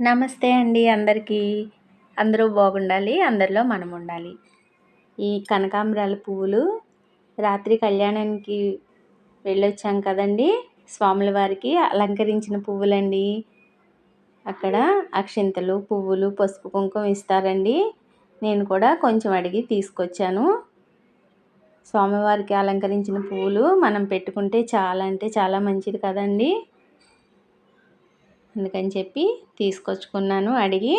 నమస్తే అండి అందరికీ. అందరూ బాగుండాలి అందరిలో మనం ఉండాలి. ఈ కనకాంబరాల పువ్వులు రాత్రి కళ్యాణానికి వెళ్ళొచ్చాం కదండి. స్వాముల వారికి అలంకరించిన పువ్వులండి. అక్కడ అక్షింతలు పువ్వులు పసుపు కుంకుమ ఇస్తారండి. నేను కూడా కొంచెం అడిగి తీసుకొచ్చాను. స్వామివారికి అలంకరించిన పువ్వులు మనం పెట్టుకుంటే చాలా అంటే చాలా మంచిది కదండి. అందుకని చెప్పి తీసుకొచ్చుకున్నాను అడిగి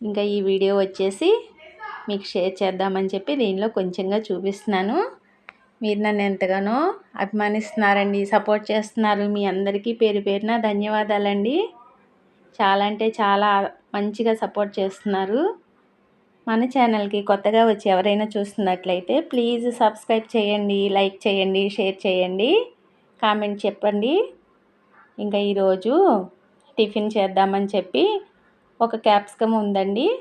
ఇంకా ఈ వీడియో వచ్చేసి మీకు షేర్ చేద్దామని చెప్పి దీనిలో కొంచెంగా చూపిస్తున్నాను. మీరు నన్ను ఎంతగానో అభిమానిస్తున్నారండి సపోర్ట్ చేస్తున్నారు మీ అందరికీ పేరు పేరున ధన్యవాదాలండి. చాలా అంటే చాలా మంచిగా సపోర్ట్ చేస్తున్నారు. మన ఛానల్కి కొత్తగా వచ్చి ఎవరైనా చూస్తున్నట్లయితే ప్లీజ్ సబ్స్క్రైబ్ చేయండి లైక్ చేయండి షేర్ చేయండి కామెంట్ చెప్పండి. ఇంకా ఈరోజు టిఫిన్ చేద్దామని చెప్పి ఒక క్యాప్సికమ్ ఉందండి.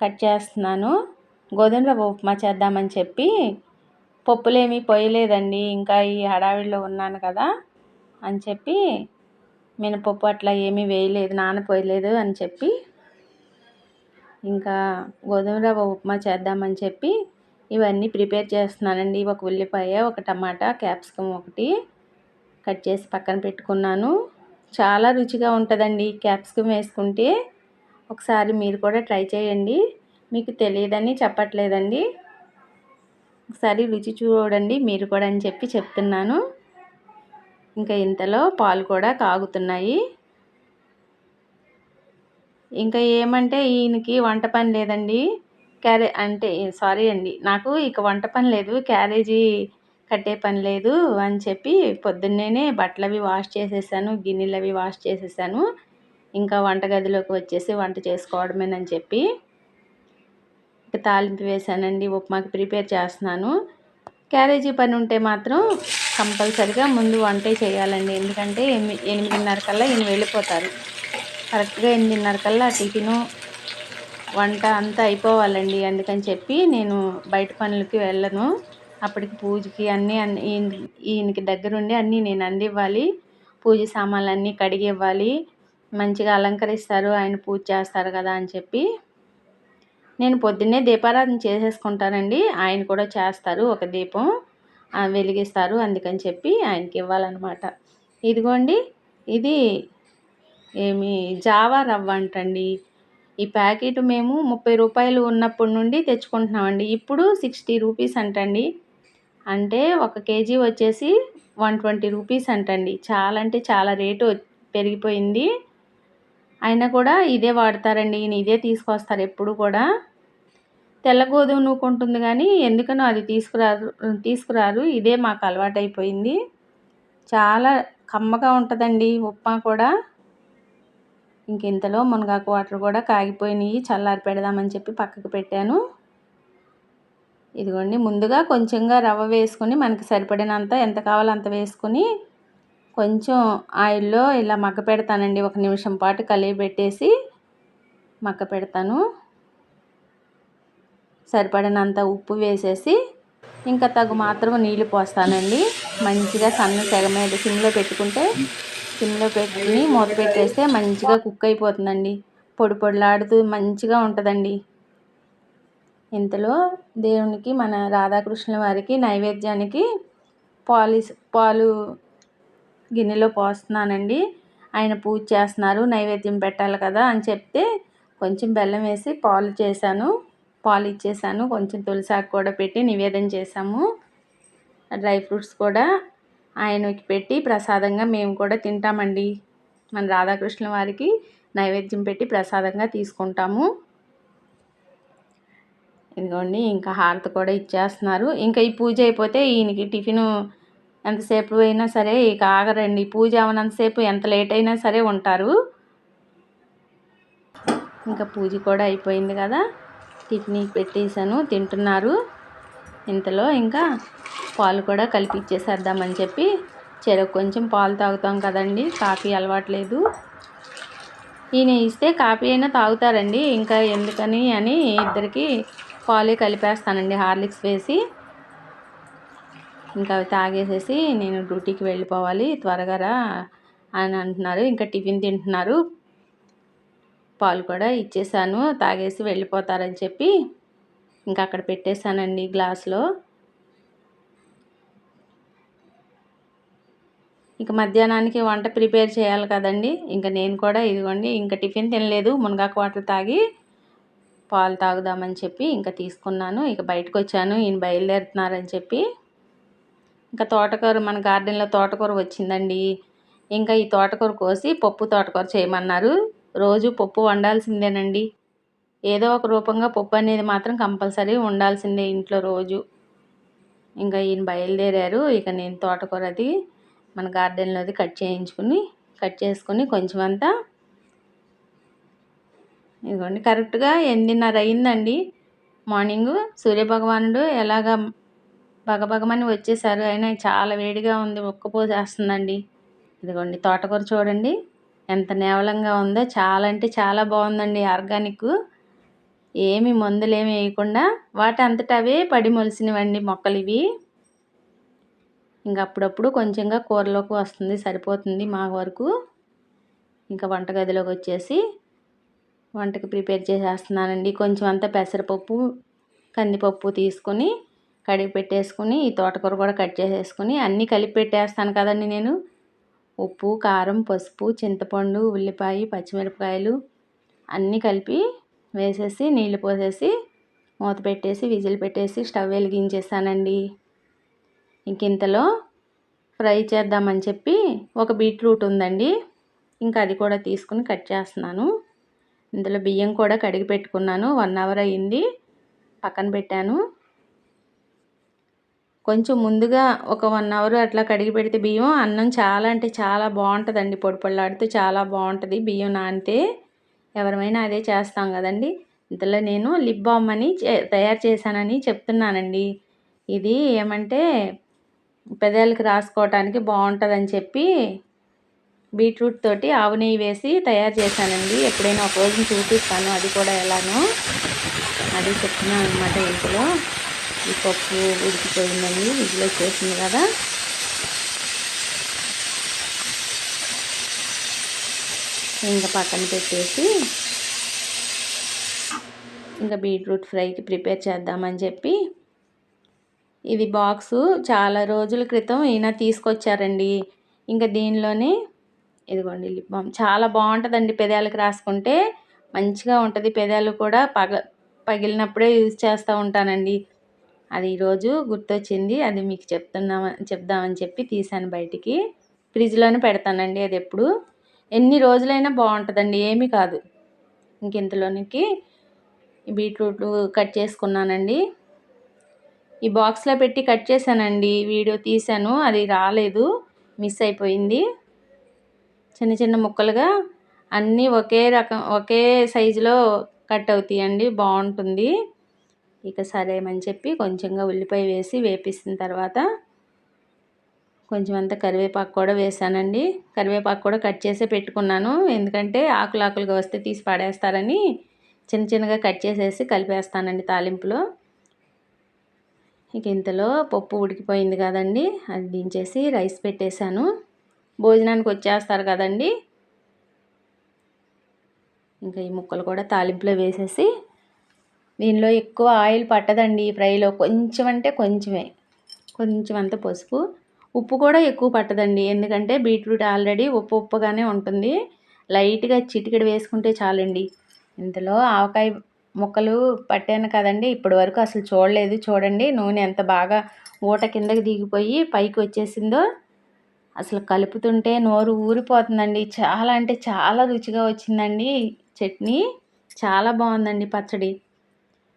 కట్ చేస్తున్నాను. గోధుమ రవ్వ ఉప్మా చేద్దామని చెప్పి పప్పులేమీ పోయలేదండి. ఇంకా ఈ హడావిడిలో ఉన్నాను కదా అని చెప్పి మినపప్పు అట్లా ఏమీ వేయలేదు నానపోయలేదు అని చెప్పి ఇంకా గోధుమ రవ్వ ఉప్మా చేద్దామని చెప్పి ఇవన్నీ ప్రిపేర్ చేస్తున్నానండి. ఒక ఉల్లిపాయ ఒక టమాటా క్యాప్సికమ్ ఒకటి. కట్ చేసి పక్కన పెట్టుకున్నాను. చాలా రుచిగా ఉంటుందండి క్యాప్సికమ్ వేసుకుంటే. ఒకసారి మీరు కూడా ట్రై చేయండి. మీకు తెలియదని చెప్పట్లేదండి. ఒకసారి రుచి చూడండి మీరు కూడా అని చెప్పి చెప్తున్నాను. ఇంకా ఇంతలో పాలు కూడా కాగుతున్నాయి. ఇంకా ఏమంటే ఈయనకి వంట పని లేదండి. క్యారే అంటే సారీ అండి నాకు ఇక వంట పని లేదు. క్యారేజీ కట్టే పని లేదు అని చెప్పి పొద్దున్నేనే బట్టలు అవి వాష్ చేసేసాను గిన్నెలు అవి వాష్ చేసేసాను. ఇంకా వంటగదిలోకి వచ్చేసి వంట చేసుకోవడమేనని చెప్పి ఇక తాలింపు వేసానండి ఉప్మాకి ప్రిపేర్ చేస్తున్నాను. క్యారేజీ పని ఉంటే మాత్రం కంపల్సరిగా ముందు వంటే చేయాలండి. ఎందుకంటే ఎనిమిదిన్నర కల్లా ఈయన వెళ్ళిపోతారు. కరెక్ట్గా ఎనిమిదిన్నర కల్లా టిఫిను వంట అంతా అయిపోవాలండి. అందుకని చెప్పి నేను బయట పనులకి వెళ్ళను. అప్పటికి పూజకి అన్నీ అన్ని ఈయనకి దగ్గరుండి అన్నీ నేను అందివ్వాలి. పూజ సామాన్లు అన్నీ కడిగి ఇవ్వాలి. మంచిగా అలంకరిస్తారు ఆయన పూజ చేస్తారు కదా అని చెప్పి. నేను పొద్దున్నే దీపారాధన చేసేసుకుంటానండి. ఆయన కూడా చేస్తారు ఒక దీపం. వెలిగిస్తారు అందుకని చెప్పి ఆయనకి ఇవ్వాలన్నమాట. ఇదిగోండి ఇది ఏమి జావా రవ్వ అంటండి. ఈ ప్యాకెట్ మేము ముప్పై రూపాయలు ఉన్నప్పటి నుండి తెచ్చుకుంటున్నామండి. ఇప్పుడు సిక్స్టీ రూపీస్ అంటండి. అంటే ఒక కేజీ వచ్చేసి వన్ ట్వంటీ రూపీస్ అంటండి. చాలా అంటే చాలా రేటు పెరిగిపోయింది. అయినా కూడా ఇదే వాడతారండి. ఈయన ఇదే తీసుకొస్తారు ఎప్పుడు కూడా. తెల్ల గోధుమ నూకుంటుంది కానీ ఎందుకనో అది తీసుకురారు తీసుకురారు. ఇదే మాకు అలవాటైపోయింది. చాలా కమ్మగా ఉంటుందండి ఉప్మా కూడా. ఇంక ఇంతలో మునగాకు వాటర్ కూడా కాగిపోయినాయి. చల్లారి పెడదామని చెప్పి పక్కకు పెట్టాను. ఇదిగోండి ముందుగా కొంచెంగా రవ్వ వేసుకొని మనకి సరిపడినంత ఎంత కావాలో అంత వేసుకొని కొంచెం ఆయిల్లో ఇలా మగ్గ పెడతానండి. ఒక నిమిషం పాటు కలిగి పెట్టేసి మగ్గ పెడతాను. సరిపడినంత ఉప్పు వేసేసి ఇంకా తగు మాత్రం నీళ్ళు పోస్తానండి. మంచిగా సన్న తెగ మీద సిమ్లో పెట్టుకుంటే సిమ్లో పెట్టుకుని మూత పెట్టేస్తే మంచిగా కుక్ అయిపోతుందండి. పొడి పొడిలాడుతూ మంచిగా ఉంటుందండి. ఇంతలో దేవునికి మన రాధాకృష్ణుల వారికి నైవేద్యానికి పాలు పాలు గిన్నెలో పోస్తున్నానండి. ఆయన పూజ చేస్తున్నారు నైవేద్యం పెట్టాలి కదా అని చెప్తే కొంచెం బెల్లం వేసి పాలు చేశాను. పాలు ఇచ్చేసాను కొంచెం తులసాకు కూడా పెట్టి నివేదన చేసాము డ్రై ఫ్రూట్స్ కూడా ఆయనకి పెట్టి ప్రసాదంగా మేము కూడా తింటామండి. మన రాధాకృష్ణ వారికి నైవేద్యం పెట్టి ప్రసాదంగా తీసుకుంటాము. ఇదిగోండి ఇంకా హారతి కూడా ఇచ్చేస్తున్నారు. ఇంకా ఈ పూజ అయిపోతే ఈయనకి టిఫిన్ ఎంతసేపు అయినా సరే ఇక ఆగరండి. పూజ అవనంతసేపు ఎంత లేట్ అయినా సరే ఉంటారు. ఇంకా పూజ కూడా అయిపోయింది కదా టిఫిన్ పెట్టేశాను తింటున్నారు. ఇంతలో ఇంకా పాలు కూడా కలిపి ఇచ్చేసేద్దామని చెప్పి చెరకు కొంచెం పాలు తాగుతాం కదండి కాఫీ అలవాట్లేదు ఈయన ఇస్తే కాఫీ అయినా తాగుతారండి ఇంకా ఎందుకని అని ఇద్దరికి పాలు కలిపేస్తానండి హార్లిక్స్ వేసి. ఇంకా అవి తాగేసేసి నేను డ్యూటీకి వెళ్ళిపోవాలి త్వరగా అని అంటున్నారు. ఇంకా టిఫిన్ తింటున్నారు. పాలు కూడా ఇచ్చేసాను తాగేసి వెళ్ళిపోతారని చెప్పి. ఇంకా అక్కడ పెట్టేశానండి గ్లాస్లో. ఇంకా మధ్యాహ్నానికి వంట ప్రిపేర్ చేయాలి కదండి. ఇంకా నేను కూడా ఇదిగోండి ఇంకా టిఫిన్ తినలేదు మునగాకు వాటర్ తాగి. పాలు తాగుదామని చెప్పి ఇంకా తీసుకున్నాను. ఇక బయటకు వచ్చాను ఈయన బయలుదేరుతున్నారని చెప్పి. ఇంకా తోటకూర మన గార్డెన్లో తోటకూర వచ్చిందండి. ఇంకా ఈ తోటకూర కోసి పప్పు తోటకూర చేయమన్నారు. రోజు పప్పు వండాల్సిందేనండి. ఏదో ఒక రూపంగా పప్పు అనేది మాత్రం కంపల్సరీ ఉండాల్సిందే ఇంట్లో రోజు. ఇంకా ఈయన బయలుదేరారు. ఇక నేను తోటకూర అది మన గార్డెన్లోది కట్ చేయించుకుని కట్ చేసుకుని కొంచెం అంతా ఇదిగోండి కరెక్ట్గా ఎనిమిదిన్నర అయిందండి మార్నింగ్. సూర్యభగవానుడు ఎలాగ బగబగమని వచ్చేసారు. అయినా చాలా వేడిగా ఉంది ఒక్కపోసేస్తుందండి ఇదిగోండి తోటకూర చూడండి. ఎంత నేవలంగా ఉందో చాలా అంటే చాలా బాగుందండి ఆర్గానిక్. ఏమి మందులు ఏమి వేయకుండా వాటి అంతటా అవే పడి మొలిసినవండి మొక్కలు ఇవి. ఇంకా అప్పుడప్పుడు కొంచెంగా కూరలోకి వస్తుంది సరిపోతుంది మా వరకు. ఇంకా వంటగదిలోకి వచ్చేసి వంటకి ప్రిపేర్ చేసేస్తున్నానండి. కొంచెం అంతా పెసరపప్పు కందిపప్పు తీసుకొని కడిగి పెట్టేసుకుని ఈ తోటకూర కూడా కట్ చేసేసుకుని అన్నీ కలిపి పెట్టేస్తాను కదండి నేను. ఉప్పు కారం పసుపు చింతపండు ఉల్లిపాయ పచ్చిమిరపకాయలు అన్నీ కలిపి వేసేసి నీళ్ళు పోసేసి మూత పెట్టేసి విజిల్ పెట్టేసి స్టవ్ వెలిగించేసానండి ఇంక ఇంతలో ఫ్రై చేద్దామని చెప్పి ఒక బీట్రూట్ ఉందండి. ఇంకా అది కూడా తీసుకుని కట్ చేస్తున్నాను. ఇందులో బియ్యం కూడా కడిగి పెట్టుకున్నాను. వన్ అవర్ అయ్యింది పక్కన పెట్టాను. కొంచెం ముందుగా ఒక వన్ అవర్ అట్లా కడిగి పెడితే బియ్యం అన్నం చాలా అంటే చాలా బాగుంటుందండి. పొడి పొడిలాడుతూ చాలా బాగుంటుంది. బియ్యం నానితే ఎవరమైనా అదే చేస్తాం కదండి. ఇందులో నేను లిప్ బామ్ అని తయారు చేశానని చెప్తున్నానండి. ఇది ఏమంటే పెదాలకు రాసుకోవటానికి బాగుంటుందని చెప్పి బీట్రూట్ తోటి ఆవు నెయ్యి వేసి తయారు చేశానండి. ఎప్పుడైనా ఒక రోజు చూపిస్తాను. అది కూడా ఎలానో అది చెప్తున్నాను అనమాట ఇంట్లో. ఈ పప్పు ఉడికిపోయిందండి. విజిల్ వచ్చేసింది కదా. ఇంకా పక్కన పెట్టేసి ఇంకా బీట్రూట్ ఫ్రైకి ప్రిపేర్ చేద్దామని చెప్పి ఇది బాక్సు చాలా రోజుల క్రితం ఈయన తీసుకొచ్చారండి. ఇంకా దీనిలోనే ఇదిగోండి లిప్ బామ్. చాలా బాగుంటుందండి పెదాలకు రాసుకుంటే. మంచిగా ఉంటుంది. పెదాలు కూడా పగ పగిలినప్పుడే యూజ్ చేస్తూ ఉంటానండి. అది ఈరోజు గుర్తొచ్చింది. అది మీకు చెప్తున్నామని చెప్దామని చెప్పి తీసాను బయటికి. ఫ్రిడ్జ్లోనే పెడతానండి అది ఎప్పుడు. ఎన్ని రోజులైనా బాగుంటుందండి. ఏమీ కాదు. ఇంకెంతలోనికి బీట్రూట్ కట్ చేసుకున్నానండి. ఈ బాక్స్లో పెట్టి కట్ చేశానండి. వీడియో తీశాను. అది రాలేదు. మిస్ అయిపోయింది. చిన్న చిన్న ముక్కలుగా అన్నీ ఒకే రకం ఒకే సైజులో కట్ అవుతాయండి. బాగుంటుంది. ఇక సరేమని చెప్పి కొంచెంగా ఉల్లిపాయ వేసి వేపిస్తున్న తర్వాత కొంచెం అంత కరివేపాకు కూడా వేసానండి. కరివేపాకు కూడా కట్ చేసే పెట్టుకున్నాను. ఎందుకంటే ఆకులు ఆకులుగా వస్తే తీసి పడేస్తారని చిన్న చిన్నగా కట్ చేసేసి కలిపేస్తానండి తాలింపులో. ఇక ఇంతలో పప్పు ఉడికిపోయింది కదండి. అది దించేసి రైస్ పెట్టేశాను. భోజనానికి వచ్చేస్తారు కదండి. ఇంకా ఈ ముక్కలు కూడా తాలింపులో వేసేసి దీనిలో ఎక్కువ ఆయిల్ పట్టదండి ఫ్రైలో. కొంచెం అంటే కొంచెమే. కొంచెం అంత పసుపు. ఉప్పు కూడా ఎక్కువ పట్టదండి. ఎందుకంటే బీట్రూట్ ఆల్రెడీ ఉప్పు ఉప్పుగానే ఉంటుంది. లైట్గా చిటికెడు వేసుకుంటే చాలండి. ఇంతలో ఆవకాయ ముక్కలు పట్టాను కదండి. ఇప్పటి వరకు అసలు చూడలేదు. చూడండి నూనె ఎంత బాగా ఊట కిందకి దిగిపోయి పైకి వచ్చేసిందో. అసలు కలుపుతుంటే నోరు ఊరిపోతుందండి. చాలా అంటే చాలా రుచిగా వచ్చిందండి చట్నీ. చాలా బాగుందండి పచ్చడి.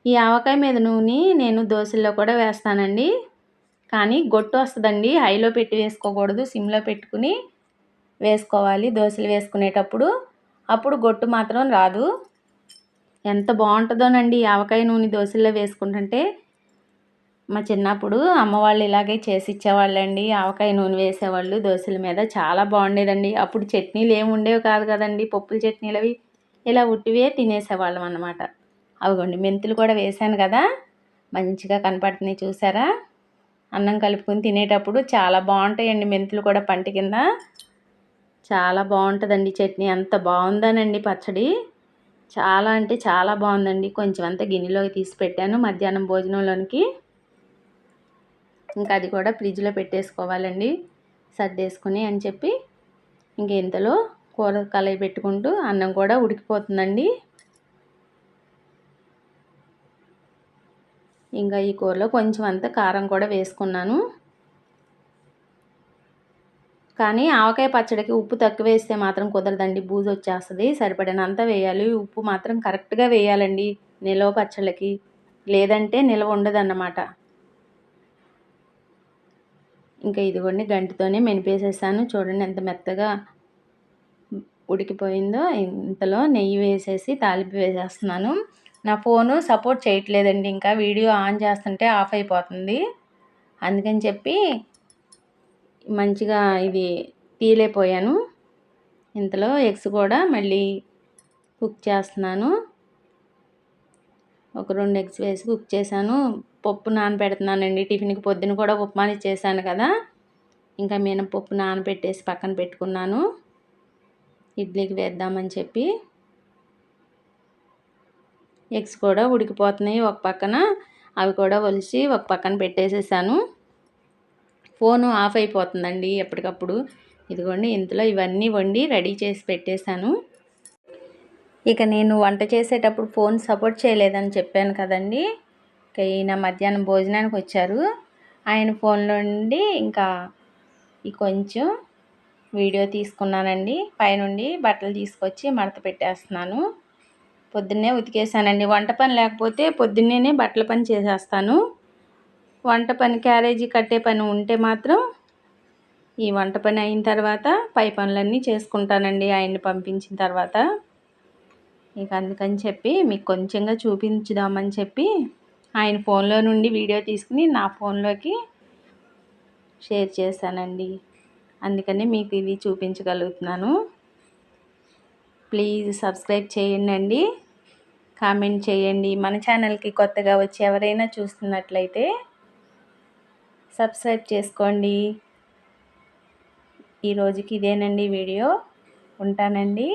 ఈ ఆవకాయ మీద నూనె నేను దోశల్లో కూడా వేస్తానండి. కానీ గొట్టు వస్తుందండి. హైలో పెట్టి వేసుకోకూడదు. సిమ్లో పెట్టుకుని వేసుకోవాలి. దోశలు వేసుకునేటప్పుడు. అప్పుడు గొట్టు మాత్రం రాదు. ఎంత బాగుంటుందోనండి ఆవకాయ నూనె దోశల్లో వేసుకుంటుంటే. మా చిన్నప్పుడు అమ్మవాళ్ళు ఇలాగే చేసి ఇచ్చేవాళ్ళండి. ఆవకాయ నూనె వేసేవాళ్ళు. దోశల మీద చాలా బాగుండేదండి. అప్పుడు చట్నీలు ఏమి ఉండేవి కాదు కదండి. పప్పుల చట్నీలు అవి ఇలా ఉట్టివే తినేసేవాళ్ళం అన్నమాట. అవిగోండి మెంతులు కూడా వేసాను కదా. మంచిగా కనపడుతున్నాయి చూసారా? అన్నం కలుపుకొని తినేటప్పుడు చాలా బాగుంటాయండి మెంతులు కూడా పంట కింద. చాలా బాగుంటుందండి చట్నీ. అంత బాగుందనండి పచ్చడి. చాలా అంటే చాలా బాగుందండి. కొంచెం అంతా గిన్నెలోకి తీసి పెట్టాను. మధ్యాహ్నం భోజనంలోనికి ఇంకా అది కూడా ఫ్రిడ్జ్లో పెట్టేసుకోవాలండి. సర్దేసుకుని అని చెప్పి ఇంక ఇంతలో కూర కలయి పెట్టుకుంటూ అన్నం కూడా ఉడికిపోతుందండి. ఇంకా ఈ కూరలో కొంచెం అంత కారం కూడా వేసుకున్నాను. కానీ ఆవకాయ పచ్చడికి ఉప్పు తక్కువ వేస్తే మాత్రం కుదరదండి. బూజు వచ్చేస్తుంది సరిపడినంత వేయాలి. ఉప్పు మాత్రం కరెక్ట్గా వేయాలండి. నిలవ పచ్చళ్ళకి. లేదంటే నిలవ ఉండదన్నమాట. ఇంకా ఇదిగోండి గంటితోనే మెనిపేసేసాను. చూడండి ఎంత మెత్తగా ఉడికిపోయిందో. ఇంతలో నెయ్యి వేసేసి తాలింపు వేసేస్తున్నాను. నా ఫోను సపోర్ట్ చేయట్లేదండి. ఇంకా వీడియో ఆన్ చేస్తుంటే ఆఫ్ అయిపోతుంది. అందుకని చెప్పి మంచిగా ఇది తీలేపోయాను ఇంతలో ఎగ్స్ కూడా మళ్ళీ కుక్ చేస్తున్నాను. ఒక రెండు ఎగ్స్ వేసి కుక్ చేశాను. పప్పు నానబెడుతున్నానండి. టిఫిన్కి పొద్దున కూడా ఉప్మాని చేశాను కదా. ఇంకా మినపప్పు నానబెట్టేసి పక్కన పెట్టుకున్నాను. ఇడ్లీకి వేద్దామని చెప్పి. ఎగ్స్ కూడా ఉడికిపోతున్నాయి ఒక పక్కన. అవి కూడా ఒలిచి ఒక పక్కన పెట్టేసేసాను. ఫోను ఆఫ్ అయిపోతుందండి ఎప్పటికప్పుడు. ఇదిగోండి ఇంతలో ఇవన్నీ వండి రెడీ చేసి పెట్టేశాను. ఇక నేను వంట చేసేటప్పుడు ఫోన్ సపోర్ట్ చేయలేదని చెప్పాను కదండీ. ఈయన మధ్యాహ్నం భోజనానికి వచ్చారు. ఆయన ఫోన్లో నుండి ఇంకా ఈ కొంచెం వీడియో తీసుకున్నానండి. పైనుండి బట్టలు తీసుకొచ్చి మడత పెట్టేస్తున్నాను. పొద్దున్నే ఉతికేసానండి. వంట పని లేకపోతే పొద్దున్నేనే బట్టల పని చేసేస్తాను. వంట పని క్యారేజీ కట్టే పని ఉంటే మాత్రం ఈ వంట పని అయిన తర్వాత పై పనులన్నీ చేసుకుంటానండి ఆయన్ని పంపించిన తర్వాత. ఇక అందుకని చెప్పి మీకు కొంచెంగా చూపించుదామని చెప్పి ఆయన ఫోన్లో నుండి వీడియో తీసుకుని నా ఫోన్లోకి షేర్ చేశానండి. అందుకని మీకు ఇది చూపించగలుగుతున్నాను. ప్లీజ్ సబ్స్క్రైబ్ చేయండి కామెంట్ చేయండి. మన ఛానల్కి కొత్తగా వచ్చి ఎవరైనా చూస్తున్నట్లయితే సబ్స్క్రైబ్ చేసుకోండి. ఈరోజుకి ఇదేనండి వీడియో. ఉంటానండి.